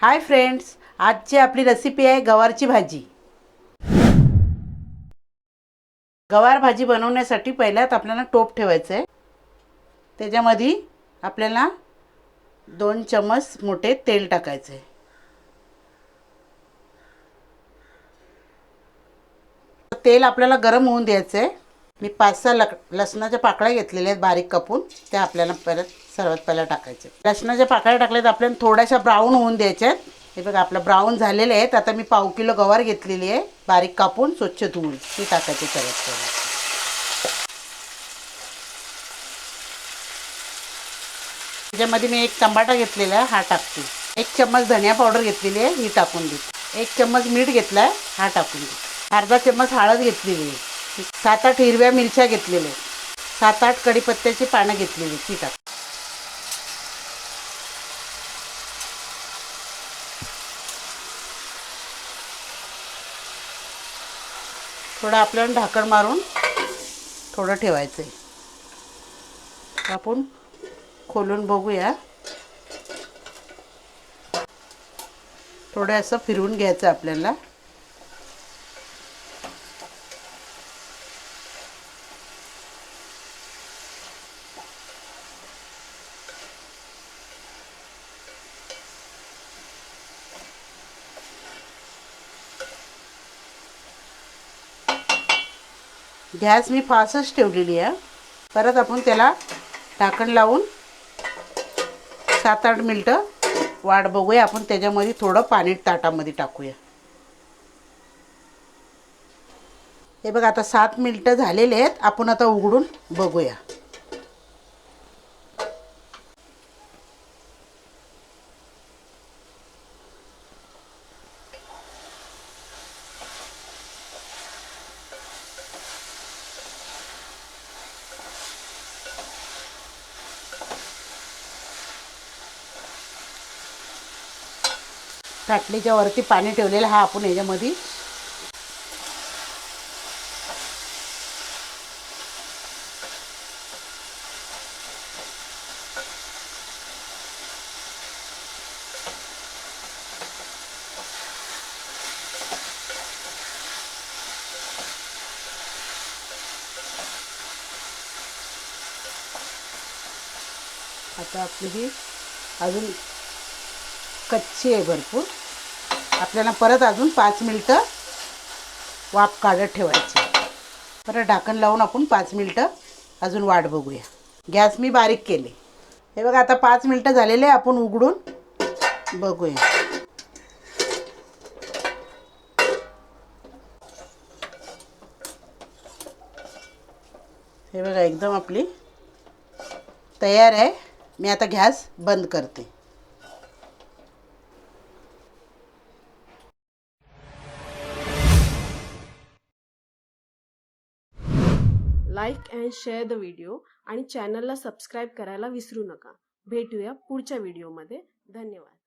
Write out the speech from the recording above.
Hi friends आजची आपली recipe आहे गवारची भाजी. गवार भाजी बनवण्यासाठी पहिल्यात आपल्याला टोप ठेवायचं आहे त्याच्यामध्ये आपल्याला दोन चमच मोठे तेल टाकायचं आहे तेल आपल्याला गरम होऊन द्यायचं आहे मी पाच सहा लक लसणाच्या पाकळ्या घेतलेल्या आहेत बारीक कापून. त्या आपल्याला परत सर्वात पहिला टाकायचे. लसणाच्या पाकळ्या टाकल्यात आपल्याला थोड्याशा ब्राऊन होऊन द्यायच्यात हे बघा आपलं ब्राऊन झालेले आहेत. आता मी पाव किलो गवार घेतलेली आहे. बारीक कापून स्वच्छ धुवून ती टाकायची सर्वात पहिला. त्याच्यामध्ये मी एक टमाटा घेतलेला आहे हा टाकते. एक चम्मच धनिया पावडर घेतलेली आहे ही टाकून देते. एक चम्मच मीठ घेतला आहे हा टाकून देते. अर्धा चम्मच हळद घेतलेली आहे. सात आठ हिरव्या मिरच्या घेतलेल्या आहेत. सात आठ कडीपत्त्याची पानं घेतलेली ती टाक थोडं आपल्याला ढाकण मारून थोडं ठेवायचं आहे आपण खोलून बघूया. थोडं असं फिरवून घ्यायचं आपल्याला. गॅस मी फास्टच ठेवलेली आहे. परत आपण त्याला ढाकण लावून सात आठ मिनटं वाट बघूया. आपण त्याच्यामध्ये थोडं पाणी ताटामध्ये टाकूया. हे बघा आता सात मिनटं झालेले आहेत. आपण आता उघडून बघूया. ताटलीच्या वरती पाणी ठेवलेलं हा आपण याच्यामध्ये. आता आपली ही अजून कच्ची आहे भरपूर. आपल्याला परत अजून पाच मिनटं वाफ काढत ठेवायची. परत ढाकण लावून आपण पाच मिनटं अजून वाट बघूया. गॅस मी बारीक केले. हे बघा आता पाच मिनटं झालेले आहे, आपण उघडून बघूया. हे बघा एकदम आपली तयार आहे. मी आता गॅस बंद करते. Like and share the video आणि चॅनलला सबस्क्राईब करायला विसरू नका. भेटूया पुढच्या व्हिडिओमध्ये. धन्यवाद.